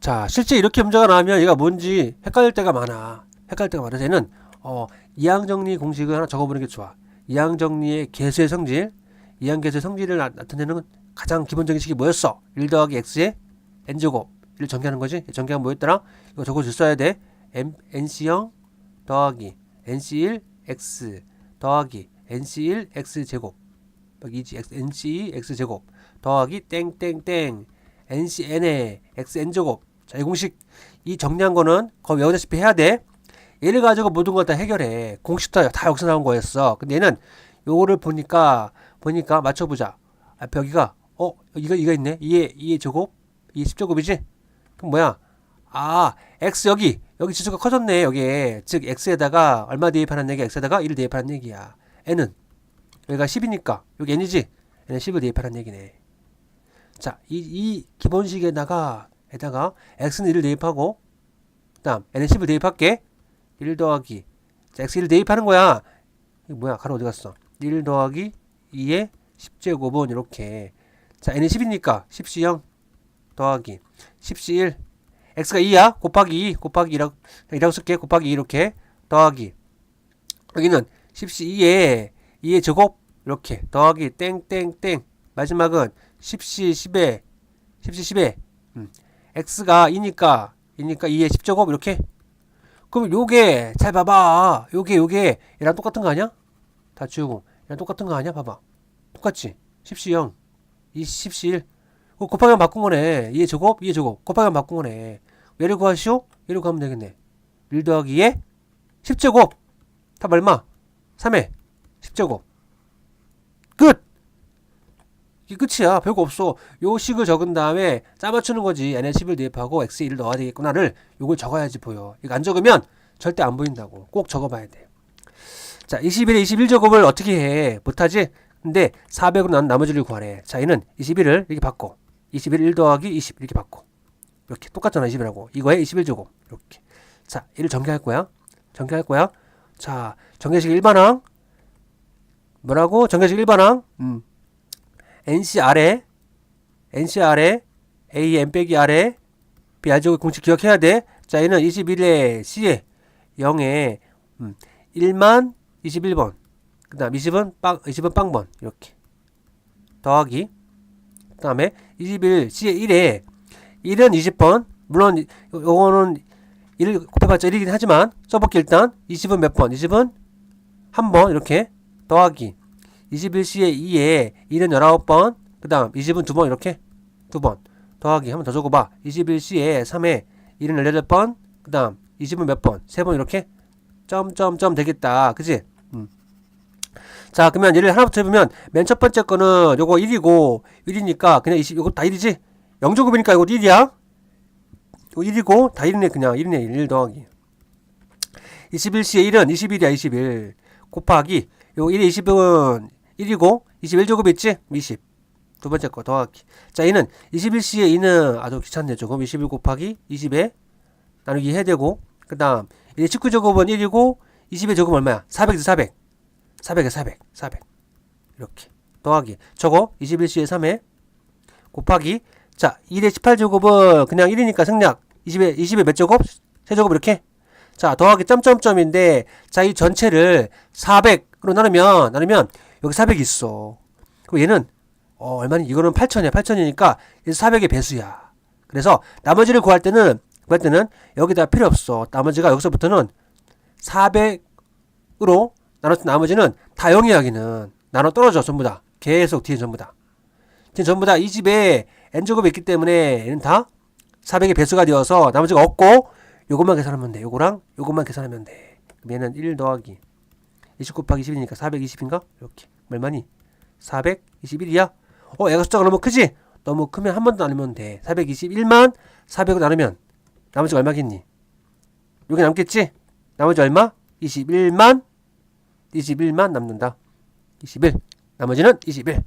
자, 실제 이렇게 문제가 나오면 얘가 뭔지 헷갈릴 때가 많아. 헷갈릴 때가 많아서 얘는 어, 이항정리 공식을 하나 적어보는 게 좋아. 이항정리의 개수의 성질, 이항개수의 성질을 나, 나타내는 가장 기본적인 식이 뭐였어? 1 더하기 x의 n제곱. 이를 전개하는 거지? 전개하면 뭐였더라? 이거 적어줄 써야 돼. M, nc0 더하기 nc1 x 더하기 nc1 x 제곱 여기지 x nc x 제곱 더하기 땡땡땡 ncn의 xn 제곱 자이 공식 이 정리한 거는 거의 외우다시피 해야 돼? 얘를 가지고 모든 걸 다 해결해. 공식도 다 여기서 나온 거였어. 근데 얘는 요거를 보니까 보니까 맞춰보자. 앞에 여기가 어 이거 이거 있네. 2의 2의 제곱? 2의 10제곱이지? 그럼 뭐야? 아 x 여기. 여기 지수가 커졌네 여기에. 즉 x에다가 얼마 대입하는 얘기야? X에다가 1을 대입하는 얘기야. N은 여기가 10이니까. 여기 n이지? N은 10을 대입하는 얘기네. 자이 이 기본식에다가 에다가 x는 1을 대입하고 그 다음 n은 10을 대입할게. 1 더하기 자 x 1을 대입하는 거야. 뭐야? 가로 어디 갔어? 1 더하기 2의 10제곱은 이렇게. 자 n은 10이니까 10시 0 더하기 10시 1 x가 2야? 곱하기 2 곱하기 2라고, 2라고 쓸게. 곱하기 2 이렇게 더하기. 여기는 10시 2에 2의 제곱 이렇게 더하기 땡땡땡. 마지막은 10시 10에 10시 10에. 음. X가 2니까 2니까 2의 10제곱 이렇게? 그럼 요게 잘 봐봐. 요게 요게. 얘랑 똑같은 거 아니야? 다 지우고. 얘랑 똑같은 거 아니야? 봐봐. 똑같지? 10시 0 2 10시 1 그거 곱하기만 바꾼 거네. 2의 제곱? 2의 제곱. 곱하기만 바꾼 거네. 얘를 구하시오? 얘를 구하면 되겠네. 1 더하기 2의 10제곱. 답 얼마? 3의 10제곱. 끝! 이게 끝이야. 별거 없어. 요 식을 적은 다음에 짜맞추는 거지. n에 10을 대입하고 x에 1을 넣어야 되겠구나를 요걸 적어야지 보여. 이거 안 적으면 절대 안 보인다고. 꼭 적어봐야 돼 자 21에 21 제곱을 어떻게 해? 못하지? 근데 400으로 난 나머지를 구하래. 자 얘는 21을 이렇게 바꿔. 21 1 더하기 20 이렇게 바꿔. 이렇게 똑같잖아 21하고. 이거에 21 제곱 이렇게. 자 얘를 전개할 거야. 전개할 거야. 자 전개식 일반항. 뭐라고? 전개식 일반항? 음. NC 아래 NC 아래 A N 빼기 아래 B 알제곱 공식 기억해야 돼. 자 얘는 21에 C에 0에 음, 1만 21번. 그 다음 20은 빵 20은 빵번. 이렇게. 더하기. 그 다음에 21 C에 1에 1은 20번. 물론 요- 요거는 1 곱해봤자 1이긴 하지만 써볼게 일단. 20은 몇 번? 20은 한 번. 이렇게 더하기 21C에 2에 1은 19번, 그 다음 20은 두 번 이렇게 두 번 더하기 한번 더 적어봐. 21C에 3에 1은 18번, 그 다음 20은 몇 번? 세 번 이렇게 점점점 되겠다. 그지? 음. 자 그러면 얘를 하나부터 해보면 맨 첫 번째 거는 요거 1이고 1이니까 그냥 20 요거 다 1이지? 0제곱이니까 이거 1이야? 이거 1이고 다 1이네 그냥 1이네 1 더하기 21C에 1은 21이야 21 곱하기 요 1에 20은 1이고 21제곱 있지? 20. 두 번째 거 더하기. 자, 얘는 21C에 2는 아주 귀찮네. 조금 21 곱하기 20에 나누기 해야 되고 그 다음 1의 19제곱은 1이고 20의 제곱 얼마야? 400이지 400. 400에 400. 400. 이렇게. 더하기. 저거 21C에 3에 곱하기 자, 1의 18제곱은 그냥 1이니까 생략. 20에 20에 몇 제곱? 세제곱 이렇게. 자, 더하기 점점점인데 자, 이 전체를 400으로 나누면 나누면 여기 400이 있어. 그럼 얘는 어, 얼마니? 이거는 8천이야. 8천이니까 400의 배수야. 그래서 나머지를 구할 때는 구할 때는 여기다 필요 없어. 나머지가 여기서부터는 400으로 나눴을 때 나머지는 다 0이야, 여기는. 나눠 떨어져, 전부 다. 계속 뒤에 전부 다. 지금 전부 다 이 집에 n제곱이 있기 때문에 얘는 다 400의 배수가 되어서 나머지가 없고 요것만 계산하면 돼. 요거랑 요것만 계산하면 돼. 그럼 얘는 1 더하기 20 곱하기 10이니까 420인가? 이렇게. 얼마니? 421이야? 어, 얘가 숫자가 너무 크지? 너무 크면 한 번 더 나누면 돼. 421만 400을 나누면 나머지가 얼마겠니? 여기 남겠지? 나머지 얼마? 21만 21만 남는다. 21. 나머지는 21.